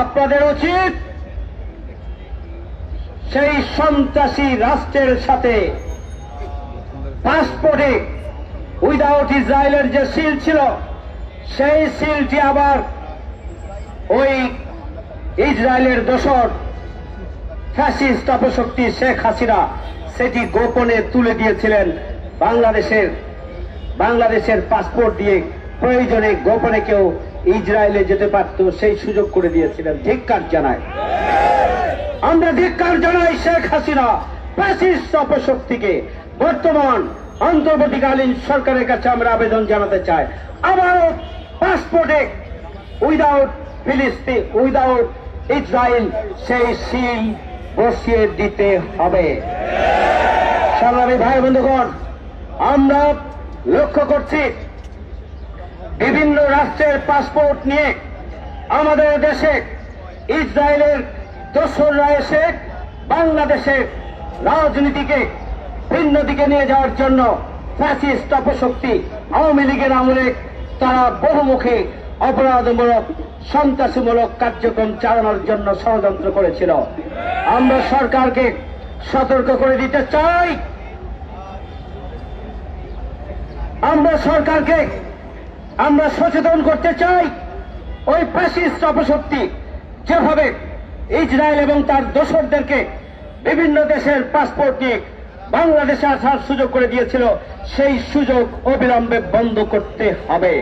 আপনাদের উচিত সেই সন্ত্রাসী রাষ্ট্রের সাথে পাসপোর্টে উইদাউট ইসরায়েলের যে সিল ছিল, সেই সিলটি আবার ওই ইসরায়েলের দোসর ফ্যাসিস্ট অপশক্তি শেখ হাসিনা, সেটি গোপনে তুলে দিয়েছিলেন বাংলাদেশের বাংলাদেশের পাসপোর্ট দিয়ে প্রয়োজনে গোপনে কেউ ইসরায়েলে যেতে পারত, সেই সুযোগ করে দিয়েছিলেন ধিক্কার জানায়। আমরা ধিক্কার জানাই শেখ হাসিনা, ফ্যাসিস্ট অপশক্তিকে। বর্তমান অন্তর্বর্তীকালীন সরকারের কাছে আমরা আবেদন জানাতে চাই। আবারও পাসপোর্টে উইদাউট ফিলিস্তিন উইদাউট ইসরায়েল, সেই সিল বসিয়ে দিতে হবে। সংগ্রামী ভাই বন্ধুগণ আমরা লক্ষ্য করছি বিভিন্ন রাষ্ট্রের পাসপোর্ট নিয়ে আমাদের দেশে ইসরায়েলের দোসররা এসে বাংলাদেশের রাজনীতিকে ভিন্ন দিকে নিয়ে যাওয়ার জন্য ফ্যাসিস্ট অপশক্তি আওয়ামী লীগের আমলে তারা বহুমুখী অপরাধমূলক, সন্ত্রাসীমূলক কার্যক্রম চালানোর জন্য ষড়যন্ত্র করেছিল। আমরা সরকারকে সতর্ক করে দিতে চাই। আমরা সরকারকে আমরা সচেতন করতে চাই ওই ফ্যাসিস্ট অপশক্তি, যেভাবে ইসরায়েল এবং তার দোসরদেরকে বিভিন্ন দেশের পাসপোর্ট নিয়ে বাংলাদেশে আসার সুযোগ করে দিয়েছিল, সেই সুযোগ অবিলম্বে বন্ধ করতে হবে।